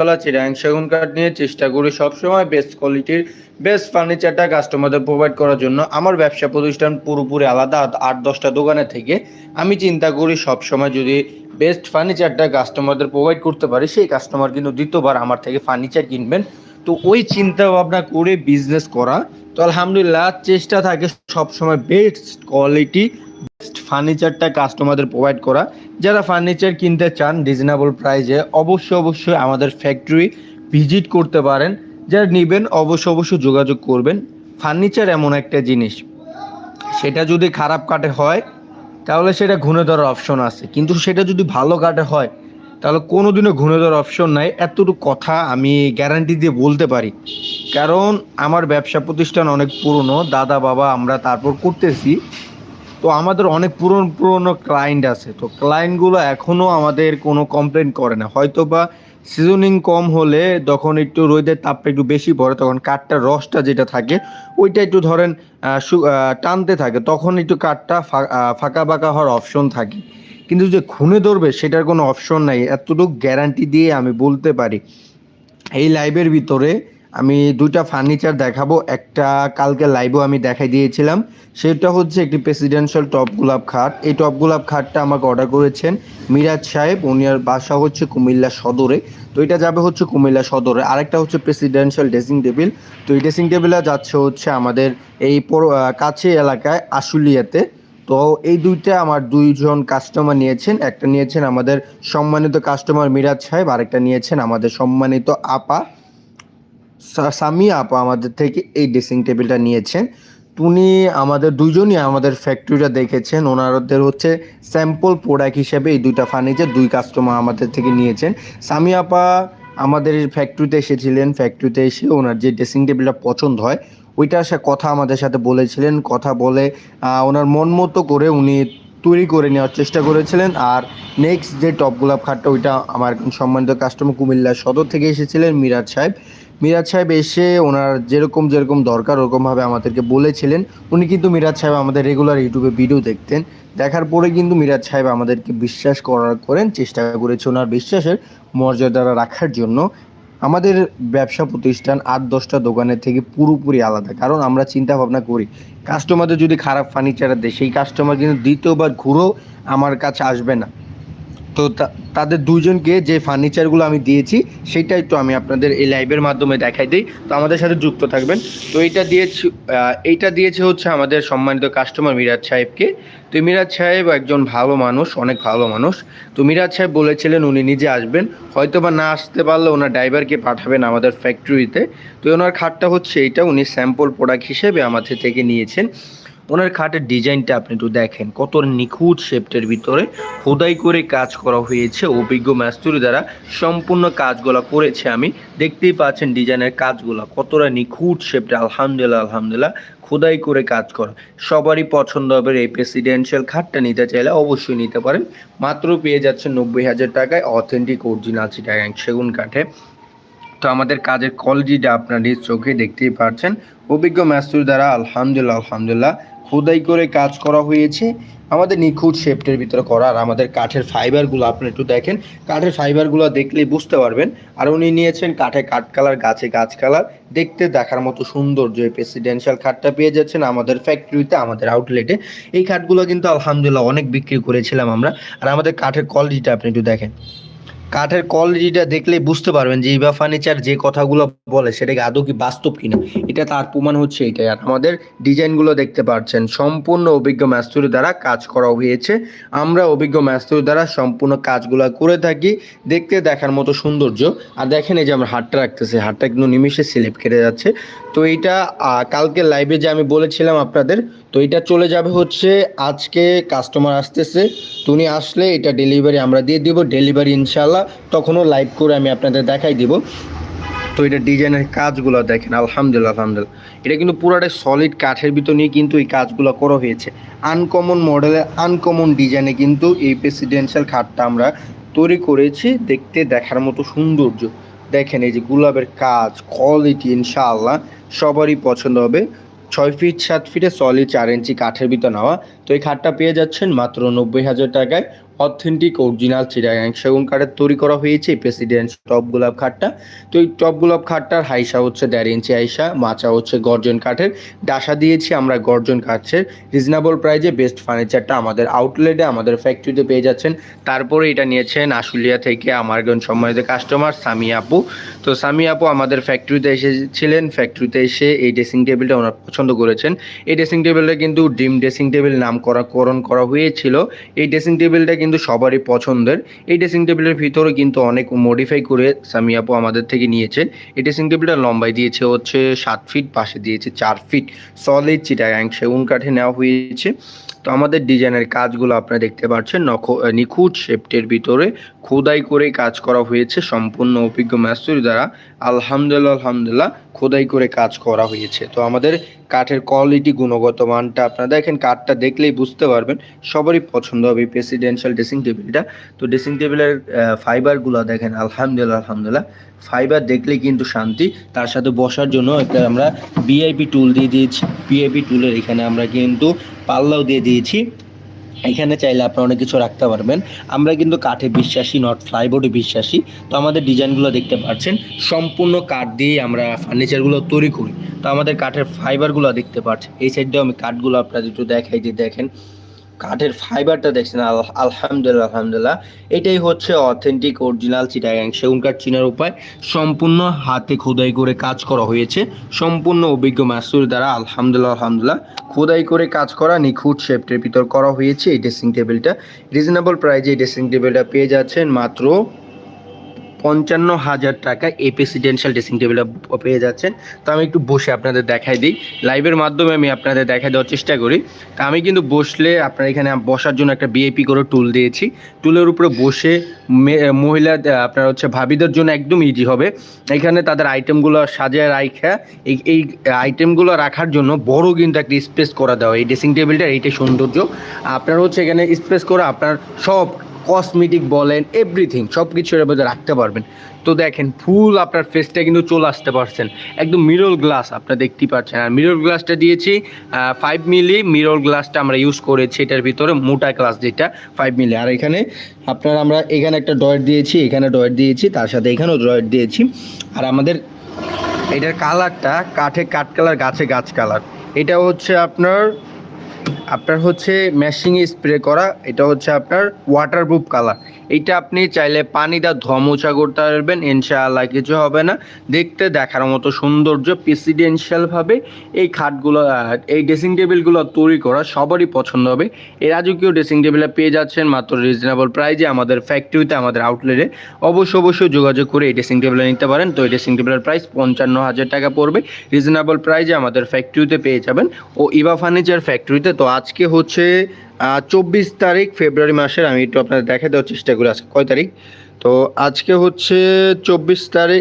তলা চিরাং সেগুন কাঠ নিয়ে চেষ্টা করি সবসময় বেস্ট কোয়ালিটির বেস্ট ফার্নিচারটা কাস্টমারদের প্রোভাইড করার জন্য। আমার ব্যবসা প্রতিষ্ঠান পুরোপুরি আলাদা, আট দশটা দোকানে থেকে। আমি চিন্তা করি সবসময় যদি বেস্ট ফার্নিচারটা কাস্টমারদের প্রোভাইড করতে পারি, সেই কাস্টমার কিন্তু দ্বিতীয়বার আমার থেকে ফার্নিচার কিনবেন। তো ওই চিন্তা ভাবনা করে বিজনেস করা। তো আলহামদুলিল্লাহ, চেষ্টা থাকে সবসময় বেস্ট কোয়ালিটি ফার্নিচারটা কাস্টমারদের প্রোভাইড করা। যারা ফার্নিচার কিনতে চান রিজনেবল প্রাইসে অবশ্যই অবশ্যই আমাদের ফ্যাক্টরি ভিজিট করতে পারেন। যারা নেবেন, অবশ্যই অবশ্যই যোগাযোগ করবেন। ফার্নিচার এমন একটা জিনিস, সেটা যদি খারাপ কাটে হয়, তাহলে সেটা ঘুরে ধরার অপশন আছে। কিন্তু সেটা যদি ভালো কাটে হয়, তাহলে কোনোদিনও ঘুরে ধরার অপশন নাই। এতটুকু কথা আমি গ্যারান্টি দিয়ে বলতে পারি। কারণ আমার ব্যবসা প্রতিষ্ঠান অনেক পুরনো দাদা বাবা আমরা তারপর করতেছি। তো আমাদের অনেক পুরনো পুরনো ক্লায়েন্ট আছে। তো ক্লায়েন্টগুলো এখনও আমাদের কোনো কমপ্লেন করে না। হয়তো বা সিজনিং কম হলে যখন একটু রোদের তাপটা একটু বেশি পড়ে, তখন কাঠটার রসটা যেটা থাকে, ওইটা একটু ধরেন টানতে থাকে, তখন একটু কাঠটা ফাঁকা ফাঁকা হওয়ার অপশন থাকে। কিন্তু যে খুনে ধরবে সেটার কোনো অপশন নাই। এতটুকু গ্যারান্টি দিয়ে আমি বলতে পারি, এই লাইভের ভিতরে আমি দুইটা ফার্নিচার দেখাবো, একটা কালকে লাইভও আমি দেখাই দিয়েছিলাম। সেটা হচ্ছে একটি প্রেসিডেন্সিয়াল টপ গোলাপ খাট। এই টপ গোলাপ খাটটা আমাকে অর্ডার করেছেন মিরাজ সাহেব। উনির বাসা হচ্ছে কুমিল্লা সদরে। তো এটা যাবে হচ্ছে কুমিল্লা সদরে। আরেকটা হচ্ছে প্রেসিডেন্সিয়াল ড্রেসিং টেবিল তো এই ড্রেসিং টেবিলটা যাচ্ছে হচ্ছে আমাদের এই কাছে এলাকায় আশুলিয়াতে। তো এই দুইটা আমার দুইজন কাস্টমার নিয়েছেন। একটা নিয়েছেন আমাদের সম্মানিত কাস্টমার মিরাজ সাহেব, আরেকটা নিয়েছেন আমাদের সম্মানিত আপা। সামিয়া আপা আমাদের থেকে এই ড্রেসিং টেবিলটা নিয়েছেন। উনি আমাদের দুইজনই আমাদের ফ্যাক্টরিটা দেখেছেন। ওনাদের হচ্ছে স্যাম্পল প্রোডাক্ট হিসেবে এই দুইটা ফার্নিচার দুই কাস্টমার আমাদের থেকে নিয়েছেন। সামি আপা আমাদের ফ্যাক্টরিতে এসেছিলেন। ফ্যাক্টরিতে এসে ওনার যে ড্রেসিং টেবিলটা পছন্দ হয়, ওইটা সে কথা আমাদের সাথে বলেছিলেন। কথা বলে ওনার মন মতো করে উনি তৈরি করে নেওয়ার চেষ্টা করেছিলেন। আর নেক্সট যে টপ গোলাপ খাটটা, ওইটা আমার সম্মানিত কাস্টমার কুমিল্লা সদর থেকে এসেছিলেন, মিরাজ সাহেব। মিরাজ সাহেব এসে ওনার যেরকম যেরকম দরকার ওরকমভাবে আমাদেরকে বলেছিলেন। উনি কিন্তু মিরাজ সাহেব আমাদের রেগুলার ইউটিউবে ভিডিও দেখতেন। দেখার পরে কিন্তু মিরাজ সাহেব আমাদেরকে বিশ্বাস করার, করেন, চেষ্টা করেছে ওনার বিশ্বাসের মর্যাদা রাখার জন্য। আমাদের ব্যবসা প্রতিষ্ঠান আট, দশটা দোকানের থেকে পুরোপুরি আলাদা। কারণ আমরা চিন্তা ভাবনা করি কাস্টমারদের যদি খারাপ ফার্নিচার দেয়, সেই কাস্টমার কিন্তু দ্বিতীয়বার ঘুরেও আমার কাছে আসবে না। তো তা- তাদের দুজনকে যে ফার্নিচারগুলো আমি দিয়েছি, সেটা একটু আমি আপনাদের এই লাইভের মাধ্যমে দেখাই দিই। তো আমাদের সাথে যুক্ত থাকবেন। তো এইটা দিয়েছি এইটা দিয়েছে হচ্ছে আমাদের সম্মানিত কাস্টমার মিরাজ সাহেবকে। তো মিরাজ সাহেব একজন ভালো মানুষ, অনেক ভালো মানুষ। তো মিরাজ সাহেব বলেছিলেন উনি নিজে আসবেন। হয়তো বা না আসতে পারলে ওনার ড্রাইভারকে পাঠাবেন আমাদের ফ্যাক্টরিতে তো ওনার খাটটা হচ্ছে এইটা, উনি স্যাম্পল প্রোডাক্ট হিসেবে আমাদের থেকে নিয়েছেন। ওনার খাটের ডিজাইনটা আপনি একটু দেখেন। কত নিখুঁত শেপটের ভিতরে খোদাই করে কাজ করা হয়েছে অভিজ্ঞ মাস্তুরি দ্বারা সম্পূর্ণ কাজগুলো করেছে আমি। দেখতেই পাচ্ছেন ডিজাইনের কাজগুলো, কতটা নিখুঁত শেপটা, আলহামদুলিল্লাহ আলহামদুলিল্লাহ, খোদাই করে কাজ করা। সবারই পছন্দ হবে এই প্রেসিডেন্সিয়াল খাটটা, নিতে চাইলে অবশ্যই নিতে পারেন। মাত্র পেয়ে যাচ্ছে নব্বই হাজার টাকায় অথেন্টিক অরিজিনাল চিটাগাং সেগুন কাঠে। তো আমাদের কাজের কোয়ালিটিটা আপনার চোখে দেখতেই পাচ্ছেন অভিজ্ঞ মাস্তুর দ্বারা আলহামদুলিল্লাহ আলহামদুলিল্লাহ খোদাই করে কাজ করা হয়েছে। আমাদের নিখুঁত শেপটের ভিতরে করা। আর আমাদের কাঠের ফাইবারগুলো আপনি একটু দেখেন। কাঠের ফাইবারগুলো দেখলেই বুঝতে পারবেন। আর উনি নিয়েছেন কাঠে কাঠ কালার গাছে গাছ কালার দেখতে দেখার মতো সৌন্দর্য। এই প্রেসিডেন্সিয়াল খাটটা পেয়ে যাচ্ছেন আমাদের ফ্যাক্টরিতে আমাদের আউটলেটে এই খাটগুলো কিন্তু আলহামদুলিল্লাহ অনেক বিক্রি করেছিলাম আমরা। আর আমাদের কাঠের কোয়ালিটিটা আপনি একটু দেখেন। কাঠের কোয়ালিটিটা দেখলে বুঝতে পারবেন যে ইবা ফার্নিচার যে কথাগুলো বলে, সেটাকে আদৌ কি বাস্তব কিনা। এটা তার প্রমাণ হচ্ছে এটাই। আর আমাদের ডিজাইনগুলো দেখতে পাচ্ছেন, সম্পূর্ণ অভিজ্ঞ মাস্তুরি দ্বারা কাজ করা হয়েছে। আমরা অভিজ্ঞ মাস্তুরি দ্বারা সম্পূর্ণ কাজগুলো করে থাকি, দেখতে দেখার মতো সৌন্দর্য। আর দেখেন এই যে আমরা হাটটা রাখতেছি হাটটা কিন্তু নিমিশে স্লিপ কেটে যাচ্ছে। তো এইটা কালকে লাইভে যে আমি বলেছিলাম আপনাদের তো এটা চলে যাবে হচ্ছে আজকে কাস্টমার আসতেছে। তুমি আসলে এটা ডেলিভারি আমরা দিয়ে দিব ডেলিভারি ইনশাল্লাহ তখনও লাইভ করে আমি আপনাদের দেখাই দিব। তো এটা ডিজাইনের কাজগুলো দেখেন, আলহামদুলিল্লাহ আলহামদুলিল্লাহ। এটা কিন্তু পুরাটাই সলিড কাঠের ভিতর নিয়ে কিন্তু এই কাজগুলো করা হয়েছে। আনকমন মডেলের আনকমন ডিজাইনে কিন্তু এই প্রেসিডেন্সিয়াল খাটটা আমরা তৈরি করেছি দেখতে দেখার মতো সৌন্দর্য। দেখেন এই যে গুলাবের কাজ কোয়ালিটি ইনশাআল্লাহ, সবারই পছন্দ হবে। ছয় ফিট সাত ফিটে সলিড চার ইঞ্চি কাঠের ভিতর নেওয়া। তো এই খাটটা পেয়ে যাচ্ছেন মাত্র নব্বই হাজার টাকায়। অথেন্টিক অরিজিনাল চিরাগাং সেগুন কাঠের তৈরি করা হয়েছে প্রেসিডেন্ট টপ গোলাপ খাটটা। তো এই টপ গোলাপ খাটটার হাইসা হচ্ছে দেড় ইঞ্চি হাইসা, মাচা হচ্ছে গর্জন কাঠের। ডাসা দিয়েছি আমরা গর্জন কাঠের। রিজনেবল প্রাইজে বেস্ট ফার্নিচারটা আমাদের আউটলেটে আমাদের ফ্যাক্টরিতে পেয়ে যাচ্ছেন। তারপরে এটা নিয়েছেন আশুলিয়া থেকে আমার একজন সম্মানিত কাস্টমার সামি আপু। তো সামি আপু আমাদের ফ্যাক্টরিতে এসেছিলেন। ফ্যাক্টরিতে এসে এই ড্রেসিং টেবিলটা ওনার পছন্দ করেছেন। এই ড্রেসিং টেবিলটা কিন্তু ডিম ড্রেসিং টেবিল নাম করাকরণ করা হয়েছিল। এই ড্রেসিং টেবিলটা কিন্তু সবারই পছন্দের। এই ড্রেসিং টেবিলের ভিতরে কিন্তু অনেক মডিফাই করে সামি আপু আমাদের থেকে নিয়েছেন। এই ড্রেসিং টেবিলটা লম্বাই দিয়েছে হচ্ছে সাত ফিট পাশে দিয়েছে চার ফিট সলিড চিটাগাং, সেগুন কাঠে নেওয়া হয়েছে। তো আমাদের ডিজাইনের কাজগুলো আপনারা দেখতে পাচ্ছেন। নখ নিখুঁত শেপটের ভিতরে খোদাই করে কাজ করা হয়েছে। সম্পূর্ণ অভিজ্ঞ ম্যাস্তুরি দ্বারা আলহামদুলিল্লাহ আলহামদুলিল্লাহ খোদাই করে কাজ করা হয়েছে। তো আমাদের কাঠের কোয়ালিটি গুণগত মানটা আপনারা দেখেন, কাঠটা দেখলেই বুঝতে পারবেন। সবারই পছন্দ হবে প্রেসিডেন্সিয়াল ড্রেসিং টেবিলটা তো ড্রেসিং টেবিলের ফাইবারগুলো দেখেন, আলহামদুলিল্লাহ আলহামদুলিল্লাহ। ফাইবার দেখলেই কিন্তু শান্তি। তার সাথে বসার জন্য একটা আমরা বিআইপি টুল দিয়ে দিয়েছি। বিআইপি টুলের এখানে আমরা কিন্তু পাল্লাও দিয়ে দিয়েছি। এখানে চাইলে আপনি অনেক কিছু রাখতে পারবেন। আমরা কিন্তু কাঠে বিশ্বাসী নট ফ্লাইবোর্ডে বিশ্বাসী। তো আমাদের ডিজাইনগুলো দেখতে পাচ্ছেন। সম্পূর্ণ কাঠ দিয়ে আমরা ফার্নিচারগুলো তৈরি করি। তো আমাদের কাঠের ফাইবারগুলো দেখতে পাচ্ছেন। এই সাইডেও আমি কাঠগুলো আপনাদের একটু দেখাই দিয়ে দেখেন। কাঠের ফাইবারটা দেখছেন, আল- আলহামদুলিল্লাহ আলহামদুলিল্লাহ। এটাই হচ্ছে অথেন্টিক অরিজিনাল চিটাগাং সেগুন কাঠ চিনার উপায়। সম্পূর্ণ হাতে খোদাই করে কাজ করা হয়েছে। সম্পূর্ণ অভিজ্ঞ মাসুর দ্বারা, আলহামদুলিল্লাহ আলহামদুলিল্লাহ, খোদাই করে কাজ করা, নিখুঁত শেপটের ভিতর করা হয়েছে এই ড্রেসিং টেবিলটা রিজনেবল প্রাইজে এই ড্রেসিং টেবিলটা পেয়ে যাচ্ছেন মাত্র পঞ্চান্ন হাজার টাকা এই প্রেসিডেন্সিয়াল ড্রেসিং টেবিলটা পেয়ে যাচ্ছেন। তো আমি একটু বসে আপনাদের দেখাই দিই। লাইভের মাধ্যমে আমি আপনাদের দেখাই দেওয়ার চেষ্টা করি। তা আমি কিন্তু বসলে আপনার এখানে বসার জন্য একটা বিএপি করে টুল দিয়েছি। টুলের উপরে বসে মহিলা আপনার হচ্ছে ভাবিদের জন্য একদম ইজি হবে। এখানে তাদের আইটেমগুলো সাজায় রাখা এই এই আইটেমগুলো রাখার জন্য বড় কিন্তু একটা স্পেস করা দেওয়া এই ড্রেসিং টেবিলটা এইটাই সৌন্দর্য। আপনার হচ্ছে এখানে স্পেস করে, আপনার সব কসমেটিক বলেন এভরিথিং সব কিছু এর মধ্যে রাখতে পারবেন। তো দেখেন, ফুল আপনার ফেসটা কিন্তু চলে আসতে পারছেন। একদম মিরর গ্লাস আপনারা দেখতেই পাচ্ছেন। আর মিরর গ্লাসটা দিয়েছি ফাইভ মিলি মিরর গ্লাসটা আমরা ইউজ করেছি এটার ভিতরে, মোটা গ্লাস যেটা ফাইভ মিলি আর এখানে আপনার আমরা এখানে একটা ডয়েট দিয়েছি, এখানে ডয়েট দিয়েছি, তার সাথে এখানেও ডয়েট দিয়েছি। আর আমাদের এটার কালারটা কাঠে কাঠ কালার গাছে গাছ কালার এটা হচ্ছে আপনার আপনার হচ্ছে ম্যাশিংয়ে স্প্রে করা এটা হচ্ছে আপনার ওয়াটারপ্রুফ কালার এইটা আপনি চাইলে পানি দা ধোয়া মোছা করতে পারবেন ইনশাআল্লাহ কিছু হবে না। দেখতে, দেখার মতো সৌন্দর্য প্রেসিডেন্সিয়ালভাবে এই খাটগুলো, এই ড্রেসিং টেবিলগুলো তৈরি করা সবারই পছন্দ হবে। এই রাজকীয় ড্রেসিং টেবিলে পেয়ে যাচ্ছেন মাত্র রিজনেবল প্রাইজে আমাদের ফ্যাক্টরিতে আমাদের আউটলেটে অবশ্যই অবশ্যই যোগাযোগ করে এই ড্রেসিং টেবিলে নিতে পারেন। তো এই ড্রেসিং টেবিলের প্রাইস পঞ্চান্ন হাজার টাকা পড়বে। রিজনেবল প্রাইজে আমাদের ফ্যাক্টরিতে পেয়ে যাবেন। ও ইভা ফার্নিচার ফ্যাক্টরিতে তো আজকে হচ্ছে চব্বিশ তারিখ ফেব্রুয়ারি মাসের আমি একটু আপনাদের দেখা দেওয়ার চেষ্টা করি আজকে কয় তারিখ? তো আজকে হচ্ছে চব্বিশ তারিখ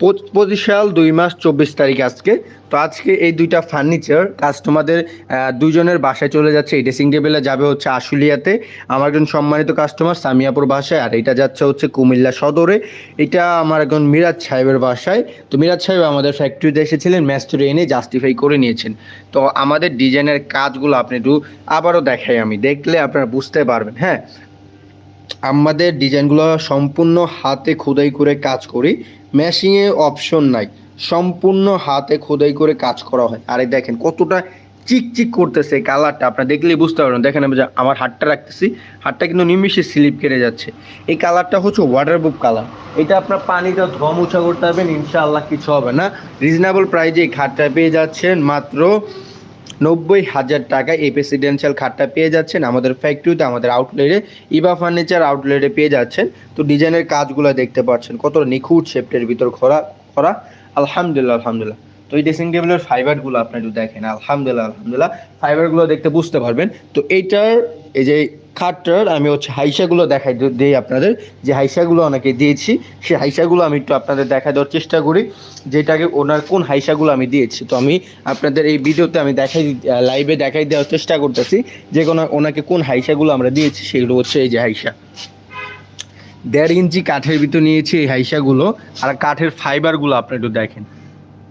পঁচিশ সাল দুই মাস চব্বিশ তারিখ আজকে। তো আজকে এই দুইটা ফার্নিচার কাস্টমারদের আহ, দুইজনের বাসায় চলে যাচ্ছে। এই ড্রেসিং টেবিলে যাবে হচ্ছে আশুলিয়াতে। আমার একজন সম্মানিত কাস্টমার সামিয়াপুর বাসায় আর এটা যাচ্ছে হচ্ছে কুমিল্লা সদরে। এটা আমার একজন মিরাজ সাহেবের বাসায়। তো মিরাজ সাহেব আমাদের ফ্যাক্টরিতে এসেছিলেন ম্যাস্টরে এনে জাস্টিফাই করে নিয়েছেন। তো আমাদের ডিজাইনের কাজগুলো আপনি একটু আবারও দেখাই আমি। দেখলে আপনারা বুঝতে পারবেন হ্যাঁ? আমাদের ডিজাইনগুলো সম্পূর্ণ হাতে খোদাই করে কাজ করি। মেশিংয়ে অপশন নাই। সম্পূর্ণ হাতে খোদাই করে কাজ করা হয়। আরে দেখেন, কতটা চিকচিক করতেছে কালারটা আপনারা দেখলেই বুঝতে পারবেন। দেখেন আমি আমার হাতটা রাখতেছি, হাতটা কিন্তু নিমিশে স্লিপ কেটে যাচ্ছে। এই কালারটা হচ্ছে ওয়াটারপ্রুফ কালার এটা আপনার পানিটা ধম মোছা করতে পারবেন, ইনশাআল্লাহ কিছু হবে না। রিজনেবল প্রাইজে এই খাটটা পেয়ে যাচ্ছেন মাত্র নব্বই হাজার টাকা এই প্রেসিডেন্সিয়াল খাটটা পেয়ে যাচ্ছেন। আমাদের ফ্যাক্টরিতে আমাদের আউটলেটে ইবা ফার্নিচার আউটলেটে পেয়ে যাচ্ছেন। তো ডিজাইনের কাজগুলো দেখতে পাচ্ছেন কত নিখুঁত শেপটের ভিতর খরা খরা। আলহামদুলিল্লাহ আলহামদুলিল্লাহ। তো এই ড্রেসিং টেবিলের ফাইবারগুলো আপনি একটু দেখেন। আলহামদুলিল্লাহ আলহামদুলিল্লাহ। ফাইবারগুলো দেখতে বুঝতে পারবেন। তো এইটার, এই যে খাটটার আমি হচ্ছে হাইসাগুলো দেখাই দিই আপনাদের। যে হাইসাগুলো অনেকে দিয়েছি, সেই হাইসাগুলো আমি একটু আপনাদের দেখা দেওয়ার চেষ্টা করি, যেটাকে ওনার কোন হাইসাগুলো আমি দিয়েছি। তো আমি আপনাদের এই ভিডিওতে আমি দেখাই লাইভে দেখাই দেওয়ার চেষ্টা করতেছি, যে কোনো ওনাকে কোন হাইসাগুলো আমরা দিয়েছি, সেগুলো হচ্ছে এই যে হাইসা। দেড় ইঞ্চি কাঠের ভিতর নিয়েছি এই হাইসাগুলো, আর কাঠের ফাইবারগুলো আপনি একটু দেখেন।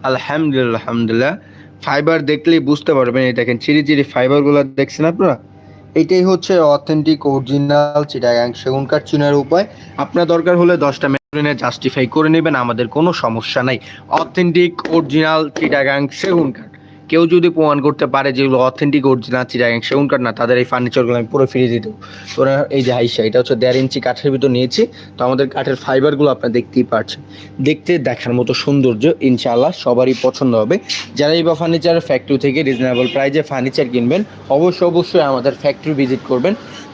আলহামদুলিল্লাহ আলহামদুলিল্লাহ। ফাইবার দেখলেই বুঝতে পারবেন, এই দেখেন চিরি চিরি ফাইবারগুলো দেখছেন আপনারা? এটাই হচ্ছে অথেন্টিক অরিজিনাল চিটাগাং সেগুন কাঠ চুনের উপায়। আপনার দরকার হলে দশটা মেশিনে জাস্টিফাই করে নেবেন, আমাদের কোনো সমস্যা নাই। অথেন্টিক অরিজিনাল চিটাগাং সেগুন কাঠ কেউ যদি প্রমাণ করতে পারে যেগুলো অথেন্টিক অরিজিনাল চিটাগাং সেগুন কাঠ না, তাদের এই ফার্নিচারগুলো আমি পুরো ফিরিয়ে দিতে। তো ওরা এই যে হাইসা, এটা হচ্ছে দেড় ইঞ্চি কাঠের ভিতর নিয়েছি। তো আমাদের কাঠের ফাইবারগুলো আপনারা দেখতেই পাচ্ছেন দেখতে, দেখার মতো সৌন্দর্য ইনশাআল্লাহ সবারই পছন্দ হবে। যারা এই বা ফার্নিচারের ফ্যাক্টরি থেকে রিজনেবল প্রাইজে ফার্নিচার কিনবেন, অবশ্যই অবশ্যই আমাদের ফ্যাক্টরি ভিজিট করবেন।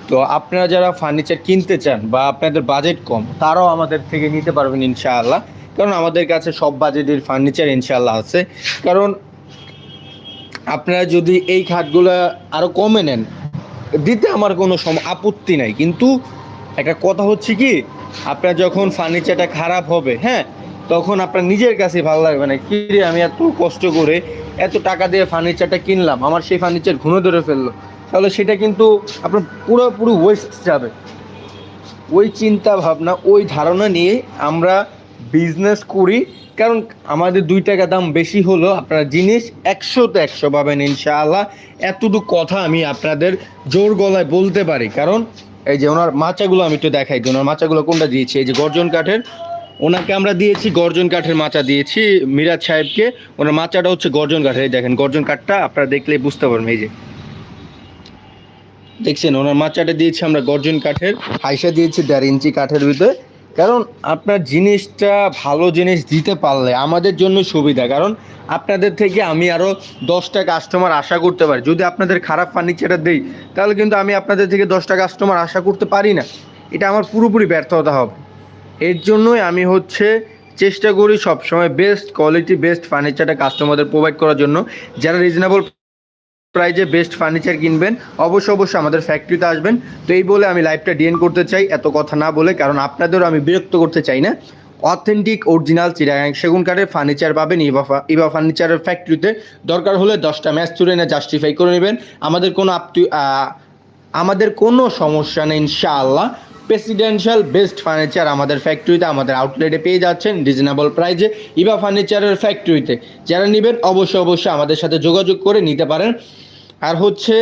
তো আপনারা যারা ফার্নিচার কিনতে চান বা আপনাদের বাজেট কম, তারাও আমাদের থেকে নিতে পারবেন ইনশাআল্লাহ। কারণ আমাদের কাছে সব বাজেটের ফার্নিচার ইনশাআল্লাহ আছে। কারণ আপনারা যদি এই খাতগুলো আরও কমে নেন, দিতে আমার কোনো সম আপত্তি নাই। কিন্তু একটা কথা হচ্ছে কি, আপনার যখন ফার্নিচারটা খারাপ হবে হ্যাঁ তখন আপনার নিজের কাছে ভালো লাগবে না। কি রে, আমি এত কষ্ট করে এত টাকা দিয়ে ফার্নিচারটা কিনলাম, আমার সেই ফার্নিচার ঘুরে ধরে ফেলল। তাহলে সেটা কিন্তু আপনার পুরোপুরি ওয়েস্ট যাবে। ওই চিন্তা ভাবনা, ওই ধারণা নিয়ে আমরা বিজনেস করি, কারণ আমাদের দুই টাকা দাম বেশি হলো, আপনারা জিনিস একশোতে একশো পাবেন ইনশাআল্লাহ। এতটুকু কথা আমি আপনাদের জোর গলায় বলতে পারি। কারণ এই যে ওনার মাচাগুলো আমি একটু দেখাই দিই, ওনার মাচাগুলো কোনটা দিয়েছি? এই যে গর্জন কাঠের, ওনাকে আমরা দিয়েছি গর্জন কাঠের মাচা দিয়েছি মিরাজ সাহেবকে। ওনার মাচাটা হচ্ছে গর্জন কাঠের, এই দেখেন গর্জন কাঠটা আপনারা দেখলেই বুঝতে পারবেন, এই যে। দেখছেন, ওনার মাচাটা দিয়েছি আমরা গর্জন কাঠের, হাইসা দিয়েছি দেড় ইঞ্চি কাঠের ভিতরে। কারণ আপনার জিনিসটা ভালো জিনিস দিতে পারলে আমাদের জন্য সুবিধা। কারণ আপনাদের থেকে আমি আরও দশটা কাস্টমার আশা করতে পারি। যদি আপনাদের খারাপ ফার্নিচারটা দেই, তাহলে কিন্তু আমি আপনাদের থেকে দশটা কাস্টমার আশা করতে পারি না। এটা আমার পুরোপুরি ব্যর্থতা হবে। এর জন্যই আমি হচ্ছে চেষ্টা করি সবসময় বেস্ট কোয়ালিটি বেস্ট ফার্নিচারটা কাস্টমারদের প্রোভাইড করার জন্য। যারা রিজনেবল প্রাইজে বেস্ট ফার্নিচার কিনবেন। অবশ্য অবশ্যই আমাদের ফ্যাক্টরিতে আসবেন। তো এই বলে আমি লাইভটা ডিএন করতে চাই, এত কথা না বলে, কারণ আপনাদেরও আমি বিরক্ত করতে চাই না। অথেন্টিক অরিজিনাল চিরাগাং সেগুন কাঠের ফার্নিচার পাবেন ইবা ইবা ফার্নিচারের ফ্যাক্টরিতে দরকার হলে দশটা ম্যাচ তুলে এনে জাস্টিফাই করে নেবেন। আমাদের কোনো আপতি আমাদের কোনো সমস্যা নেই, ইনশাআল্লাহ। প্রেসিডেন্সিয়াল বেস্ট ফার্নিচার আমাদের ফ্যাক্টরিতে আমাদের আউটলেটে পেয়ে যাচ্ছেন রিজনেবল প্রাইজে ইবা ফার্নিচারের ফ্যাক্টরিতে যারা নেবেন, অবশ্যই অবশ্যই আমাদের সাথে যোগাযোগ করে নিতে পারেন। আর হচ্ছে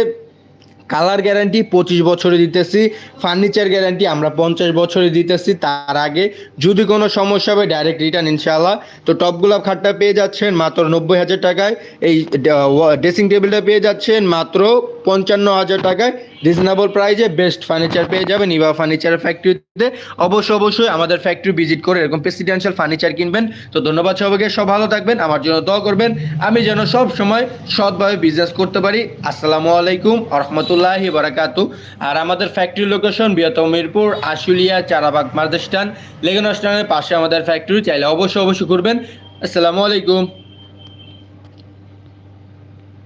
কালার গ্যারান্টি পঁচিশ বছরে দিতেছি, ফার্নিচার গ্যারান্টি আমরা পঞ্চাশ বছরে দিতেছি, তার আগে যদি কোনো সমস্যা হবে ডাইরেক্ট রিটার্ন ইনশাআল্লাহ। তো টপ গোলাপ খাটটা পেয়ে যাচ্ছেন মাত্র নব্বই হাজার টাকায়, এই ড্রেসিং টেবিলটা পেয়ে যাচ্ছেন মাত্র পঞ্চান্ন হাজার টাকায়। রিজনেবল প্রাইজে বেস্ট ফার্নিচার পেয়ে যাবেন ইভা ফার্নিচার ফ্যাক্টরিতে অবশ্যই অবশ্যই আমাদের ফ্যাক্টরি ভিজিট করে এরকম প্রেসিডেন্সিয়াল ফার্নিচার কিনবেন। তো ধন্যবাদ সবাইকে, সব ভালো থাকবেন, আমার জন্য দোয়া করবেন। আমি যেন সব সময় সৎভাবে বিজনেস করতে পারি। আসসালামু আলাইকুম রহমতুল্লাহি বারাকাতু আর আমাদের ফ্যাক্টরি লোকেশন বৃহত্তম মিরপুর, আশুলিয়া, চারাবাগ লেগুনা স্টানের পাশে আমাদের ফ্যাক্টরি চাইলে অবশ্যই অবশ্যই করবেন আসসালামু আলাইকুম।